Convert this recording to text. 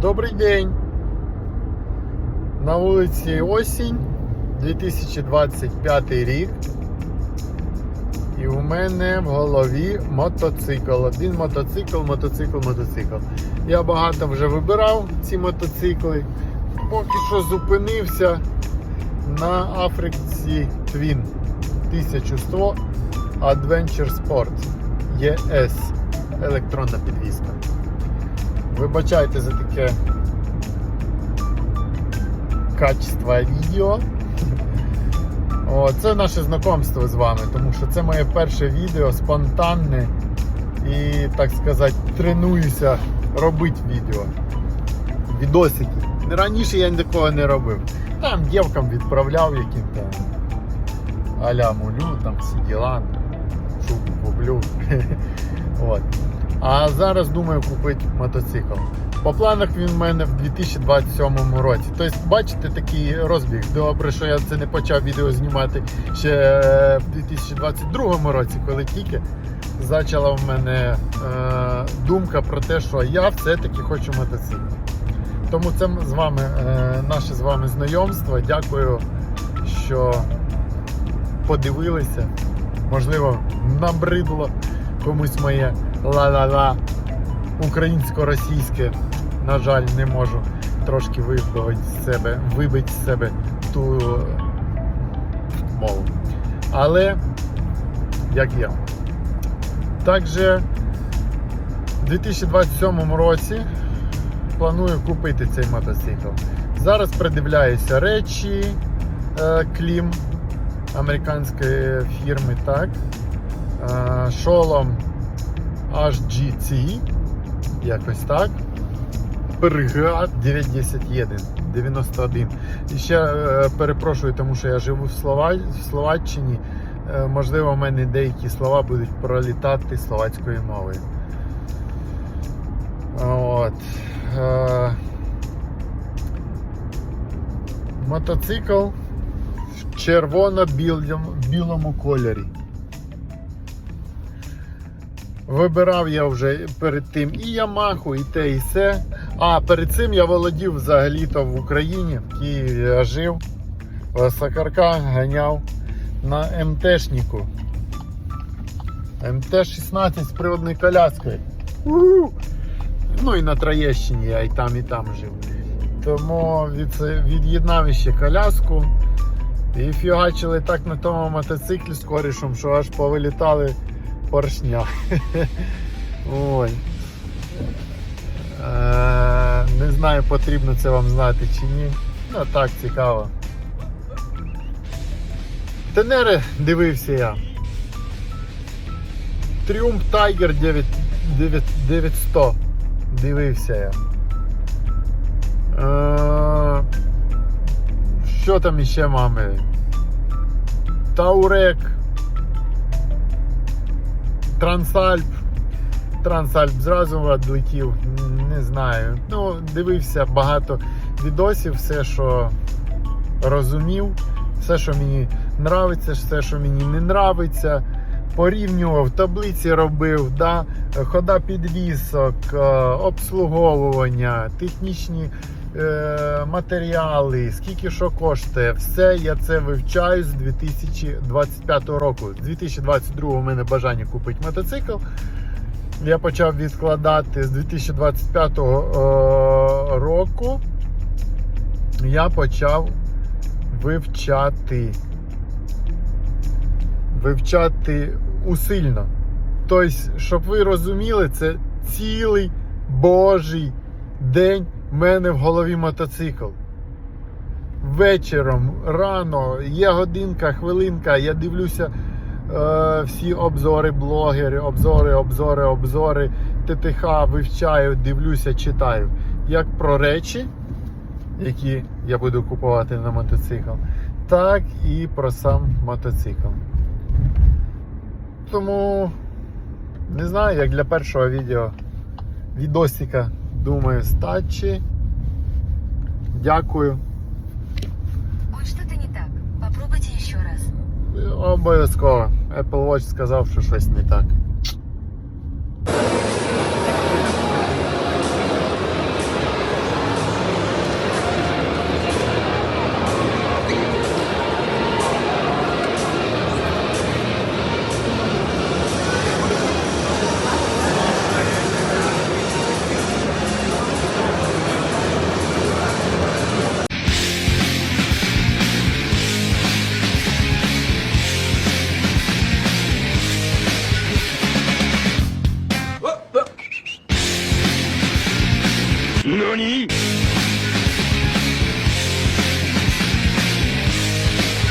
Добрий день. На вулиці осінь 2025 рік. І у мене в голові мотоцикл. Один мотоцикл, мотоцикл, мотоцикл. Я багато вже вибирав ці мотоцикли. Поки що зупинився на Африці Twin 1100 Adventure Sport ES електронна підвізка. Вибачайте за таке качество відео. О, це наше знайомство з вами, тому що це моє перше відео спонтанне і, так сказати, тренуюся робити відео. Відосики. Раніше я такого не робив. Там дівкам відправляв яким там аля мулю, там всі діла, шубу куплю. А зараз думаю купити мотоцикл. По планах він в мене в 2027 році. Тобто, бачите, такий розбіг. Добре, що я це не почав відео знімати ще в 2022 році, коли тільки почала в мене е, думка про те, що я все-таки хочу мотоцикл. Тому це з вами е, наше з вами знайомство. Дякую, що подивилися. Можливо, набридло комусь моє ла-ла-ла українсько-російське. На жаль, не можу трошки вибити з себе, вибити з себе ту мову. Але як я. Також в 2027 році планую купити цей мотоцикл. Зараз придивляюся речі е, Клім американської фірми, так. Е, шолом HGC, якось так. Перга 910 91. І ще е, перепрошую, тому що я живу в, Слова... в Словаччині. Е, можливо, в мене деякі слова будуть пролітати словацькою мовою. От. Е, мотоцикл в червоно-білому кольорі. Вибирав я вже перед тим і Ямаху, і те, і все. А перед цим я володів взагалі-то в Україні, в Києві я жив. Сакарка ганяв на МТшнику. МТ-16 з приводною коляскою. У-у-у! Ну і на Троєщині я і там, і там жив. Тому від, від'єднав ще коляску і фігачили так на тому мотоциклі з корішем, що аж повилітали поршня. Ой. Е, не знаю, потрібно це вам знати чи ні. Ну так, цікаво. Тенери дивився я. Тріумф Тайгер 9, 9, 900. Дивився я. Е, що там іще мами? Таурек. Трансальп. Трансальп зразу відлетів, не знаю. Ну, дивився багато відосів, все, що розумів, все, що мені нравиться, все, що мені не нравиться. Порівнював, таблиці робив, да? хода підвісок, е, обслуговування, технічні матеріали, скільки що коштує. Все я це вивчаю з 2025 року. З 2022 у мене бажання купити мотоцикл. Я почав відкладати з 2025 е, року. Я почав вивчати. Вивчати усильно. Тобто, щоб ви розуміли, це цілий божий день в мене в голові мотоцикл. Вечором, рано, є годинка, хвилинка, я дивлюся е, всі обзори блогери, обзори, обзори, обзори, ТТХ вивчаю, дивлюся, читаю. Як про речі, які я буду купувати на мотоцикл, так і про сам мотоцикл. Тому не знаю, як для першого відео відосика, думаю, стачі. Дякую. Ой, що то не так. Попробуйте ще раз. Обов'язково. Apple Watch сказав, що щось не так. 何